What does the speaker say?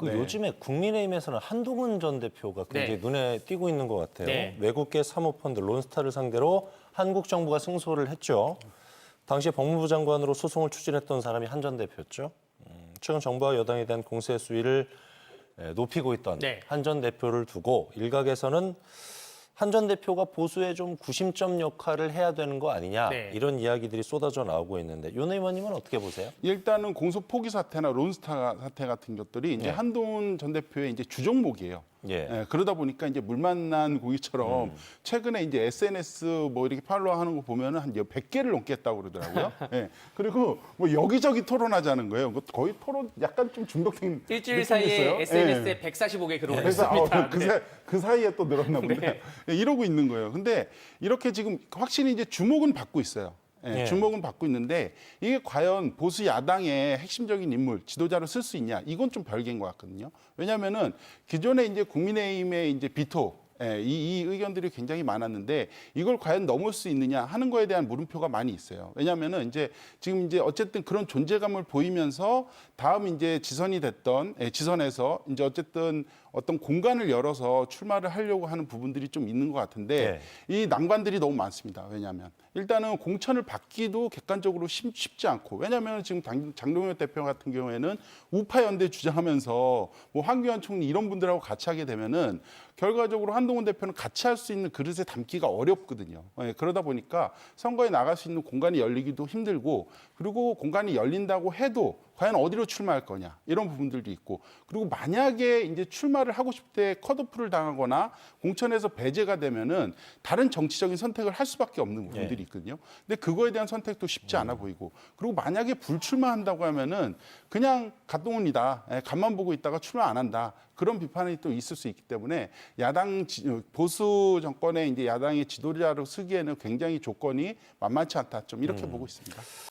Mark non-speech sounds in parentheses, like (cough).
그 네. 요즘에 국민의힘에서는 한동훈 전 대표가 굉장히 네. 눈에 띄고 있는 것 같아요. 네. 외국계 사모펀드 론스타를 상대로 한국 정부가 승소를 했죠. 당시 법무부 장관으로 소송을 추진했던 사람이 한 전 대표였죠. 음, 최근 정부와 여당에 대한 공세 수위를 에, 높이고 있던 네. 한전 대표를 두고 일각에서는 한 전 대표가 보수의 좀 구심점 역할을 해야 되는 거 아니냐 네. 이런 이야기들이 쏟아져 나오고 있는데 윤 의원님은 어떻게 보세요? 일단은 공소 포기 사태나 론스타 사태 같은 것들이 이제 네. 한동훈 전 대표의 이제 주종목이에요. 예. 예, 그러다 보니까 이제 물 만난 고기처럼 최근에 이제 SNS 뭐 이렇게 팔로우 하는 거 보면은 한 100개를 넘겠다고 그러더라고요. (laughs) 예. 그리고 뭐 여기저기 토론하자는 거예요. 그 거의 토론 약간 좀 중독된 일주일 느낌이 사이에 있어요. SNS에 예. 145개 글을 그래서 올렸습니다. 아, 그, 네. 사, 그 사이에 또 늘었나 본데 예, 이러고 있는 거예요. 근데 이렇게 지금 확실히 이제 주목은 받고 있어요. 예, 예. 주목은 받고 있는데 이게 과연 보수 야당의 핵심적인 인물 지도자로 쓸 수 있냐 이건 좀 별개인 것 같거든요. 왜냐하면은 기존에 이제 국민의힘의 이제 비토 예, 이, 이 의견들이 굉장히 많았는데 이걸 과연 넘을 수 있느냐 하는 거에 대한 물음표가 많이 있어요. 왜냐하면은 이제 지금 이제 어쨌든 그런 존재감을 보이면서 다음 이제 지선이 됐던 예, 지선에서 이제 어쨌든 어떤 공간을 열어서 출마를 하려고 하는 부분들이 좀 있는 것 같은데 이 난관들이 너무 많습니다. 왜냐하면 일단은 공천을 받기도 객관적으로 쉽, 쉽지 않고 왜냐하면 지금 장, 장동현 대표 같은 경우에는 우파 연대 주장하면서 뭐 황교안 총리 이런 분들하고 같이 하게 되면은 결과적으로 한 동훈 대표는 같이 할 수 있는 그릇에 담기가 어렵거든요. 예, 그러다 보니까 선거에 나갈 수 있는 공간이 열리기도 힘들고 그리고 공간이 열린다고 해도 과연 어디로 출마할 거냐 이런 부분들도 있고 그리고 만약에 이제 출마를 하고 싶을 때 컷오프를 당하거나 공천에서 배제가 되면은 다른 정치적인 선택을 할 수밖에 없는 부분들이 있거든요. 근데 그거에 대한 선택도 쉽지 않아 보이고 그리고 만약에 불출마한다고 하면은 그냥 갓동훈이다. 예, 간만 보고 있다가 출마 안 한다. 그런 비판이 또 있을 수 있기 때문에 야당 지- 보수 정권의 이제 야당의 지도자로 쓰기에는 굉장히 조건이 만만치 않다. 좀 이렇게 보고 있습니다.